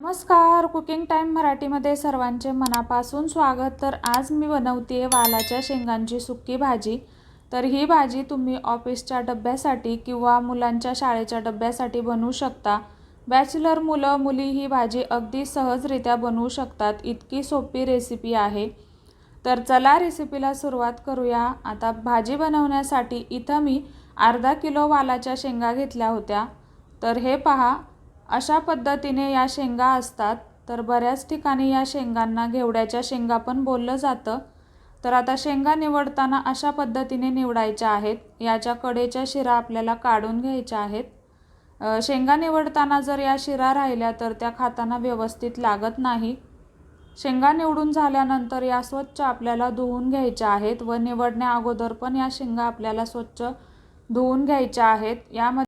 नमस्कार cooking time मराठीमध्ये सर्वांचे मनापासून स्वागत. तर आज मी बनवते वालाच्या शेंगांची सुक्की भाजी. तर ही भाजी तुम्ही ऑफिसच्या डब्यासाठी किंवा मुलांच्या शाळेच्या डब्यासाठी बनवू शकता. बॅचलर मुलं मुली ही भाजी अगदी सहजरित्या बनवू शकतात. इतकी सोपी रेसिपी आहे. तर चला रेसिपीला सुरुवात करूया. आता भाजी बनवण्यासाठी इथं मी अर्धा किलो वालाच्या शेंगा घेतल्या होत्या. तर हे पहा. अशा पद्धतीने या शेंगा असतात तर बऱ्याच ठिकाणी या शेंगांना घेवड्याच्या शेंगा पण बोललं जातं. तर आता शेंगा निवडताना अशा पद्धतीने निवडायच्या आहेत याच्या कडेच्या शिरा आपल्याला काढून घ्यायच्या आहेत. शेंगा निवडताना जर या शिरा राहिल्या तर त्या खाताना व्यवस्थित लागत नाही. शेंगा निवडून झाल्यानंतर या स्वच्छ आपल्याला धुवून घ्यायच्या आहेत व निवडण्या अगोदर पण या शेंगा आपल्याला स्वच्छ धुवून घ्यायच्या आहेत. यामध्ये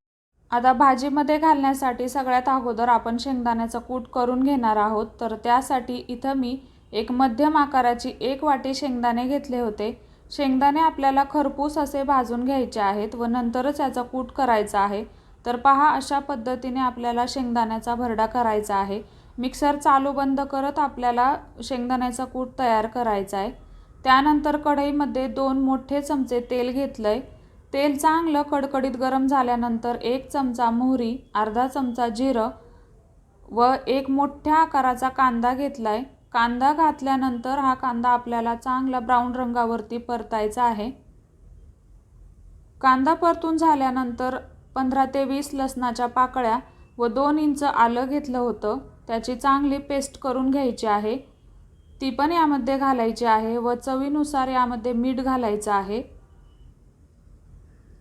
आता भाजीमध्ये घालण्यासाठी सगळ्यात अगोदर आपण शेंगदाण्याचं कूट करून घेणार आहोत. तर त्यासाठी इथं मी एक मध्यम आकाराची एक वाटी शेंगदाणे घेतले होते. शेंगदाणे आपल्याला खरपूस असे भाजून घ्यायचे आहेत व नंतरच याचा कूट करायचा आहे. तर पहा अशा पद्धतीने आपल्याला शेंगदाण्याचा भरडा करायचा आहे. मिक्सर चालू बंद करत आपल्याला शेंगदाण्याचा कूट तयार करायचा आहे. त्यानंतर कढईमध्ये दोन मोठे चमचे तेल घेतलं आहे तेल चांगलं कडकडीत गरम झाल्यानंतर एक चमचा मोहरी अर्धा चमचा जिरं व एक मोठ्या आकाराचा कांदा घेतला आहे कांदा घातल्यानंतर हा कांदा आपल्याला चांगला ब्राऊन रंगावरती परतायचा आहे. कांदा परतून झाल्यानंतर पंधरा ते वीस लसणाच्या पाकळ्या व दोन इंच आलं घेतलं होतं. त्याची चांगली पेस्ट करून घ्यायची आहे. ती पण यामध्ये घालायची आहे व चवीनुसार यामध्ये मीठ घालायचं आहे.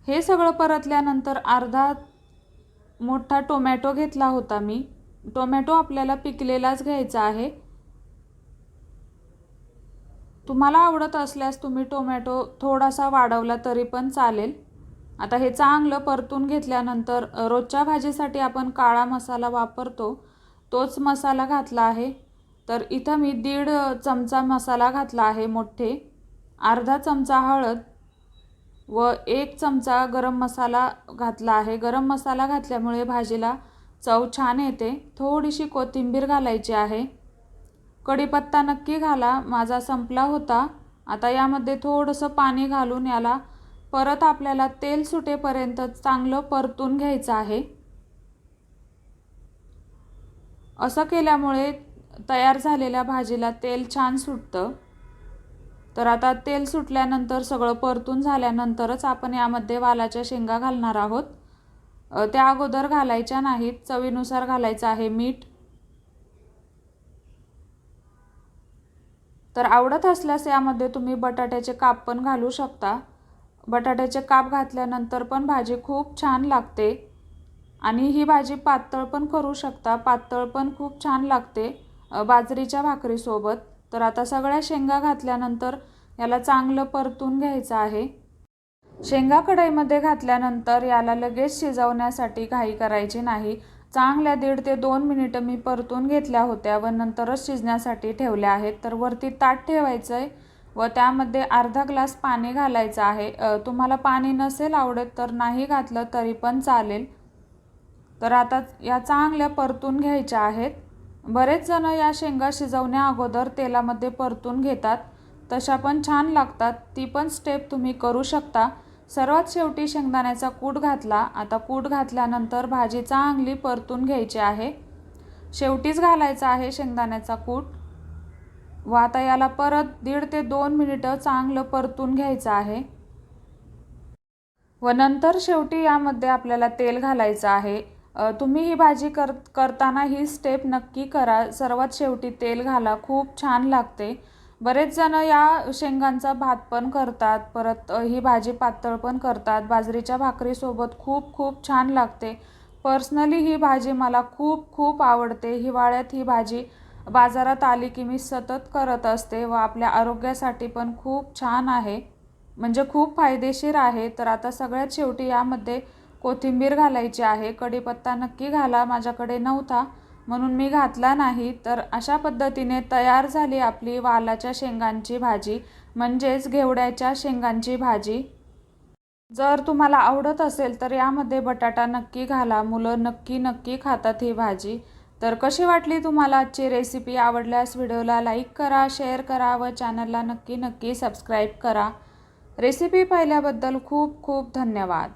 हे सगळं परतल्यानंतर अर्धा मोठा टोमॅटो घेतला होता मी. टोमॅटो आपल्याला पिकलेलाच घ्यायचा आहे. तुम्हाला आवडत असल्यास तुम्ही टोमॅटो थोडासा वाढवला तरी पण चालेल. आता हे चांगलं परतून घेतल्यानंतर रोजच्या भाजीसाठी आपण काळा मसाला वापरतो. तोच मसाला घातला आहे. तर इथं मी दीड चमचा मसाला घातला आहे मोठे. अर्धा चमचा हळद. व एक चमचा गरम मसाला घातला आहे. गरम मसाला घातल्यामुळे भाजीला चव छान येते. थोडीशी कोथिंबीर घालायची आहे. कढीपत्ता नक्की घाला. माझा संपला होता. आता यामध्ये थोडंसं पाणी घालून याला परत आपल्याला तेल सुटेपर्यंत चांगलं परतून घ्यायचं आहे. असं केल्यामुळे तयार झालेल्या भाजीला तेल छान सुटतं. तर आता तेल सुटल्यानंतर सगळं परतून झाल्यानंतरच आपण यामध्ये वालाच्या शेंगा घालणार आहोत. त्या अगोदर घालायच्या नाहीत. चवीनुसार घालायचं आहे मीठ. तर आवडत असल्यास यामध्ये तुम्ही बटाट्याचे काप पण घालू शकता. बटाट्याचे काप घातल्यानंतर पण भाजी खूप छान लागते. आणि ही भाजी पातळ पण करू शकता. पातळ पण खूप छान लागते बाजरीच्या भाकरीसोबत. तर आता सगळ्या शेंगा घातल्यानंतर याला चांगलं परतून घ्यायचं आहे. शेंगा कढईमध्ये घातल्यानंतर याला लगेच शिजवण्यासाठी घाई करायची नाही. चांगल्या दीड ते दोन मिनिटं मी परतून घेतल्या होत्या व नंतरच शिजण्यासाठी ठेवल्या आहेत. तर वरती ताट ठेवायचं आहे व त्यामध्ये अर्धा ग्लास पाणी घालायचं आहे. तुम्हाला पाणी नसेल आवडत तर नाही घातलं तरी पण चालेल. तर आता या चांगल्या परतून घ्यायच्या आहेत. बरेच जण या शेंगा शिजवण्या अगोदर तेलामध्ये परतून घेतात. तशा पण छान लागतात. ती पण स्टेप तुम्ही करू शकता. सर्वात शेवटी शेंगदाण्याचा कूट घातला. आता कूट घातल्यानंतर भाजी चांगली परतून घ्यायची आहे. शेवटीच घालायचा आहे शेंगदाण्याचा कूट. व आता याला परत दीड ते दोन मिनिटं चांगलं परतून घ्यायचं आहे. व नंतर शेवटी यामध्ये आपल्याला तेल घालायचं आहे. तुम्ही ही भाजी कर करताना ही स्टेप नक्की करा. सर्वात शेवटी तेल घाला. खूप छान लागते. बरेच जण या शेंगांचा भात पण करतात. परत ही भाजी पातळ पण करतात. बाजरीच्या भाकरीसोबत खूप खूप छान लागते. पर्सनली ही भाजी मला खूप खूप आवडते. हिवाळ्यात ही भाजी बाजारात आली की मी सतत करत असते व आपल्या आरोग्यासाठी पण खूप छान आहे. म्हणजे खूप फायदेशीर आहे. तर आता सगळ्यात शेवटी यामध्ये कोथिंबीर घालायची आहे कढीपत्ता नक्की घाला माझ्याकडे नव्हता म्हणून मी घातला नाही. तर अशा पद्धतीने तयार झाली आपली वालाच्या शेंगांची भाजी म्हणजेच घेवड्याच्या शेंगांची भाजी. जर तुम्हाला आवडत असेल तर यामध्ये बटाटा नक्की घाला मुलं नक्की नक्की खातात ही भाजी. तर कशी वाटली तुम्हाला आजची रेसिपी आवडल्यास व्हिडिओला लाईक करा शेअर करा व चॅनलला नक्की नक्की सबस्क्राईब करा. रेसिपी पाहिल्याबद्दल खूप खूप धन्यवाद.